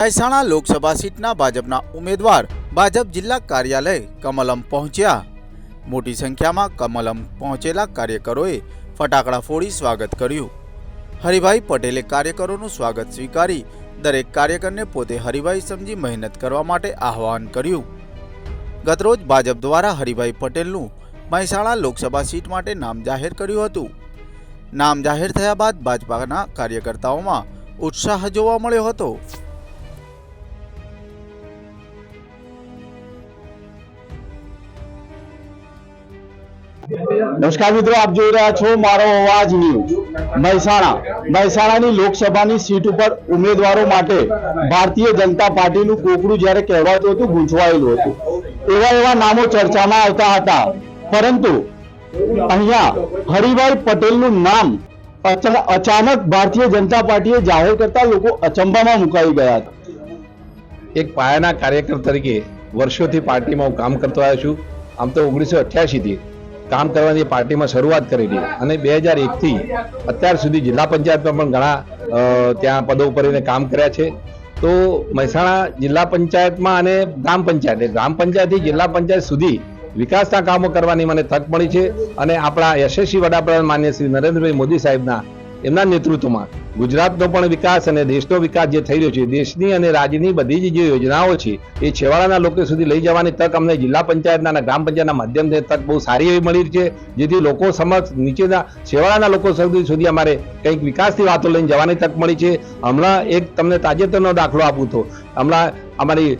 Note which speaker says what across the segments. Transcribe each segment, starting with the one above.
Speaker 1: મહેસાણા લોકસભા સીટના ભાજપના ઉમેદવાર ભાજપ જિલ્લા કાર્યાલય કમલમ પહોંચ્યા. મોટી સંખ્યામાં કમલમ પહોંચેલા કાર્યકરોએ ફટાકડા ફોડી સ્વાગત કર્યું. હરિભાઈ પટેલે કાર્યકરોનું સ્વાગત સ્વીકારી દરેક કાર્યકરને પોતે હરિભાઈ સમજી મહેનત કરવા માટે આહવાન કર્યું. ગતરોજ ભાજપ દ્વારા હરિભાઈ પટેલનું મહેસાણા લોકસભા સીટ માટે નામ જાહેર કર્યું હતું. નામ જાહેર થયા બાદ ભાજપાના કાર્યકર્તાઓમાં ઉત્સાહ જોવા મળ્યો હતો.
Speaker 2: નમસ્કાર મિત્રો, આપ જોઈ રહ્યા છો મારો અવાજ ન્યૂઝ. મહેસાણા. મહેસાણાની લોકસભાની સીટ ઉપર ઉમેદવારો માટે ભારતીય જનતા પાર્ટીનું કોકડું જ્યારે કહેવાતું હતું ગૂંચવાયેલું હતું. એવા એવા નામો ચર્ચામાં આવતા હતા. પરંતુ અહીંયા હરિભાઈ પટેલનું નામ અચા- અચાનક ભારતીય જનતા પાર્ટીએ જાહેર કરતા લોકો અચંબામાં મુકાઈ ગયા હતા.
Speaker 3: એક પાયાના કાર્યકર તરીકે વર્ષોથી પાર્ટીમાં હું કામ કરતો આવ્યો છું. આમ તો ઓગણીસો અઠ્યાસીથી કામ કરવાની પાર્ટીમાં શરૂઆત કરેલી અને બે હજાર એકથી અત્યાર સુધી જિલ્લા પંચાયતમાં પણ ઘણા ત્યાં પદો ઉપર કામ કર્યા છે. તો મહેસાણા જિલ્લા પંચાયતમાં અને ગ્રામ પંચાયત ગ્રામ પંચાયતથી જિલ્લા પંચાયત સુધી વિકાસના કામો કરવાની મને તક મળી છે. અને આપણા યશસ્વી વડાપ્રધાન માન્ય શ્રી નરેન્દ્રભાઈ મોદી સાહેબના એમના નેતૃત્વમાં. ગુજરાતનો પણ વિકાસ અને દેશનો વિકાસ જે થઈ રહ્યો છે, દેશની અને રાજ્યની બધી જ જે યોજનાઓ છે, એ છેવાડાના લોકો સુધી લઈ જવાની તક અમને જિલ્લા પંચાયતના અને ગ્રામ પંચાયતના માધ્યમથી તક બહુ સારી એવી મળી છે, જેથી લોકો સમક્ષ નીચેના છેવાડાના લોકો સુધી સુધી અમારે કંઈક વિકાસની વાતો લઈને જવાની તક મળી છે. હમણાં એક તમને તાજેતરનો દાખલો આપું તો. હમણાં અમારી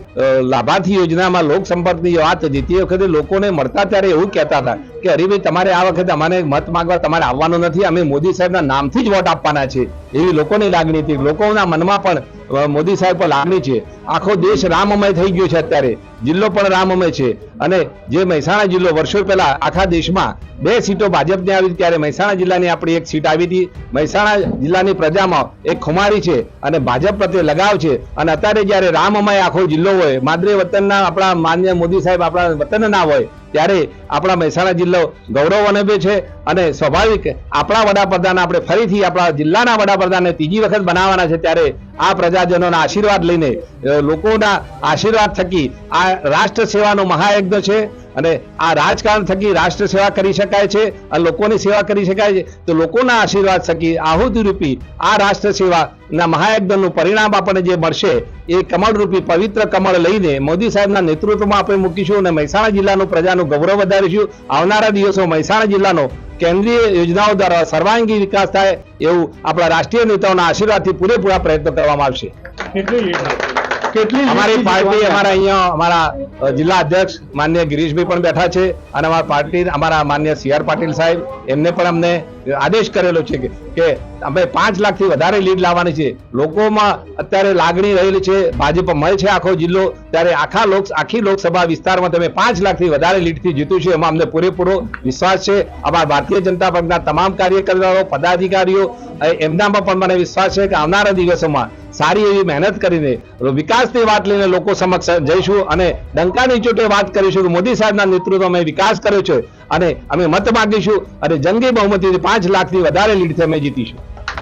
Speaker 3: લાભાર્થી યોજનામાં લોક સંપર્કની જે વાત હતી તે વખતે લોકોને મળતા ત્યારે એવું કહેતા હતા કે હરિભાઈ તમારે આ વખતે અમારે મત માંગવા, તમારે આવવાનું નથી. અમે મોદી સાહેબના નામથી જ વોટ આપવાના છે એવી લોકોની લાગણી હતી. લોકોના મનમાં પણ મોદી સાહેબ પર લાગણી છે. આખો દેશ રામમય થઈ ગયો છે અત્યારે. જિલ્લો પણ રામમય છે. અને જે મહેસાણા જિલ્લો, વર્ષો પહેલા આખા દેશમાં બે સીટો ભાજપની આવી ત્યારે મહેસાણા જિલ્લાની આપણી એક સીટ આવી હતી. મહેસાણા જિલ્લાની પ્રજામાં એક ખુમારી છે અને ભાજપ પ્રત્યે લગાવ છે. અને અત્યારે જ્યારે રામમય આખો જિલ્લો હોય, માદરે વતનના આપણા માન્ય મોદી સાહેબ આપણા વતનના હોય ત્યારે આપણા મહેસાણા જિલ્લો ગૌરવ અનુભવે છે અને સ્વાભાવિક આપણા વડાપ્રધાન આપણે ફરીથી આપણા જિલ્લાના વડાપ્રધાનને ત્રીજી વખત બનાવવાના છે ત્યારે આ પ્રજાજનોના આશીર્વાદ લઈને લોકોના આશીર્વાદ થકી આ રાષ્ટ્ર સેવાનો મહાયજ્ઞ છે. અને આ રાજકારણ થકી રાષ્ટ્ર સેવા કરી શકાય છે અને લોકોની સેવા કરી શકાય છે, તો લોકોના આશીર્વાદ થકી આહુતિ રૂપી આ રાષ્ટ્ર સેવાના મહાયજ્ઞનું પરિણામ આપણને જે મળશે, એ કમળરૂપી પવિત્ર કમળ લઈને મોદી સાહેબના નેતૃત્વમાં આપણે મૂકીશું અને મહેસાણા જિલ્લાનું પ્રજાનું ગૌરવ વધારીશું. આવનારા દિવસો મહેસાણા જિલ્લાનો કેન્દ્રીય યોજનાઓ દ્વારા સર્વાંગી વિકાસ થાય એવું આપણા રાષ્ટ્રીય નેતાઓના આશીર્વાદથી પૂરેપૂરા પ્રયત્નો કરવામાં આવશે.
Speaker 2: કેટલી
Speaker 3: અમારી પાર્ટી અમારા અહીંયા અમારા જિલ્લા અધ્યક્ષ માન્ય ગિરીશભાઈ પણ બેઠા છે અને અમારા પાર્ટી અમારા માન્ય સી આર પાટીલ સાહેબ એમને પણ અમને આદેશ કરેલો છે કે- કે અમે પાંચ લાખથી વધારે લીડ લાવવાની છે. લોકોમાં અત્યારે લાગણી રહેલી છે. ભાજપ મળે છે આખો જિલ્લો. ત્યારે આખા લોક, આખી લોકસભા વિસ્તારમાં તમે પાંચ લાખથી વધારે લીડથી છે. એમાં અમને પૂરેપૂરો વિશ્વાસ છે. અમારા ભારતીય જનતા પક્ષના તમામ કાર્યકર્તાઓ, પદાધિકારીઓ એમનામાં પણ મને વિશ્વાસ છે કે આવનારા દિવસોમાં સારી એવી મહેનત કરીને વિકાસની વાત લઈને લોકો સમક્ષ જઈશું અને ડંકાની ચોટે વાત કરીશું કે મોદી સાહેબના નેતૃત્વમાં અમે વિકાસ કર્યો છે અને અમે મત માગીશું અને જંગી બહુમતીથી પાંચ લાખથી વધારે લીડથી અમે જીતીશું.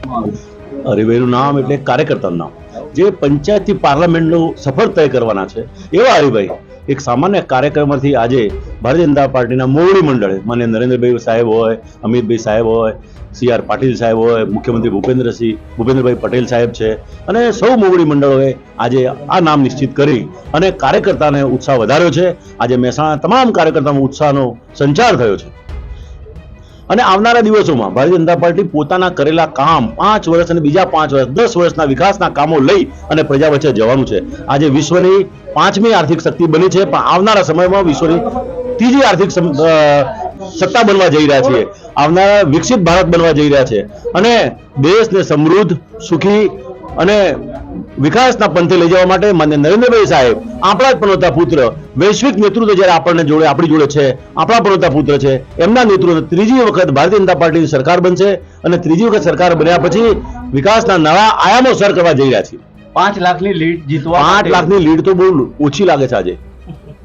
Speaker 4: હરિભાઈનું નામ એટલે કાર્યકર્તાનું નામ. જે પંચાયતથી પાર્લામેન્ટનું સફર તય કરવાના છે. એવા હરિભાઈ, એક સામાન્ય કાર્યક્રમથી આજે ભારતીય જનતા પાર્ટીના મોવડી મંડળે મને નરેન્દ્રભાઈ સાહેબ હોય, અમિતભાઈ સાહેબ હોય, સી આર પાટીલ સાહેબ હોય, મુખ્યમંત્રી ભૂપેન્દ્રસિંહ, ભૂપેન્દ્રભાઈ પટેલ સાહેબ છે, અને સૌ મોવડી મંડળોએ આજે આ નામ નિશ્ચિત કરી અને કાર્યકર્તાને ઉત્સાહ વધાર્યો છે. આજે મહેસાણા તમામ કાર્યકર્તામાં ઉત્સાહનો સંચાર થયો છે. અને આવનારા દિવસોમાં ભારતીય જનતા પાર્ટી પોતાના કરેલા કામ પાંચ વર્ષ અને બીજા પાંચ વર્ષ, દસ વર્ષના વિકાસના કામો લઈ અને પ્રજા વચ્ચે જવાનું છે. આજે વિશ્વની પાંચમી આર્થિક શક્તિ બની છે, પણ આવનારા સમયમાં વિશ્વની ત્રીજી આર્થિક સત્તા બનવા જઈ રહ્યા છીએ. આવનારા વિકસિત ભારત બનવા જઈ રહ્યા છે. અને દેશને સમૃદ્ધ, સુખી અને વિકાસના પંથે લઈ જવા માટે માન્ય નરેન્દ્રભાઈ સાહેબ, આપણા જ પનોતા પુત્ર વૈશ્વિક નેતૃત્વ જ્યારે આપણને જોડે આપણી જોડે છે આપણા પનોતા પુત્ર છે એમના નેતૃત્વ ત્રીજી વખત ભારતીય જનતા પાર્ટીની સરકાર બનશે અને ત્રીજી વખત સરકાર બન્યા પછી વિકાસના નવા આયામો સર કરવા જઈ રહ્યા છીએ.
Speaker 5: પાંચ લાખની લીડ જીતવા
Speaker 4: પાંચ લાખની લીડ તો બહુ ઓછી લાગે છે આજે.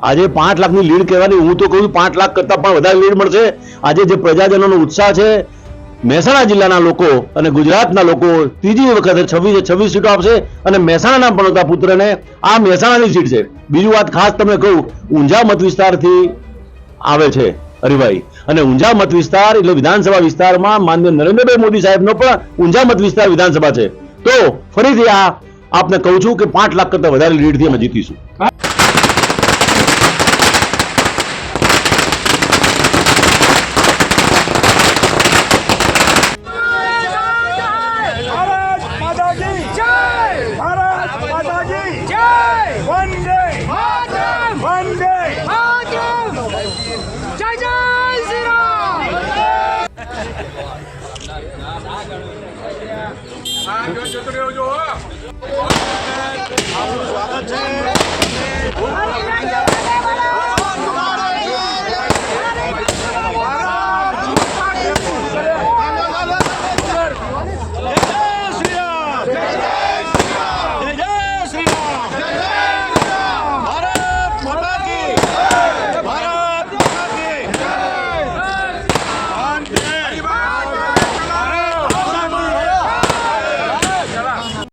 Speaker 4: આજે પાંચ લાખની લીડ કહેવાની હું તો કહું પાંચ લાખ કરતા પણ વધારે લીડ મળશે. આજે જે પ્રજાજનોનો ઉત્સાહ છે મહેસાણા જિલ્લાના લોકો અને ગુજરાતના લોકો ત્રીજી વખત છવ્વીસ છવ્વીસ સીટો આપશે અને મહેસાણાના પનોતા પુત્રને આ મહેસાણાની સીટ છે. બીજું વાત ખાસ તમને કહું, ઊંઝા મત વિસ્તારથી આવે છે હરિભાઈ. અને ઊંઝા મત વિસ્તાર એટલે વિધાનસભા વિસ્તારમાં માન્ય નરેન્દ્રભાઈ મોદી સાહેબનો પણ ઊંઝા મત વિસ્તાર વિધાનસભા છે. તો ફરીથી આ આપને કહું છું કે પાંચ લાખ કરતા વધારે લીડથી અમે જીતીશું.
Speaker 6: 아,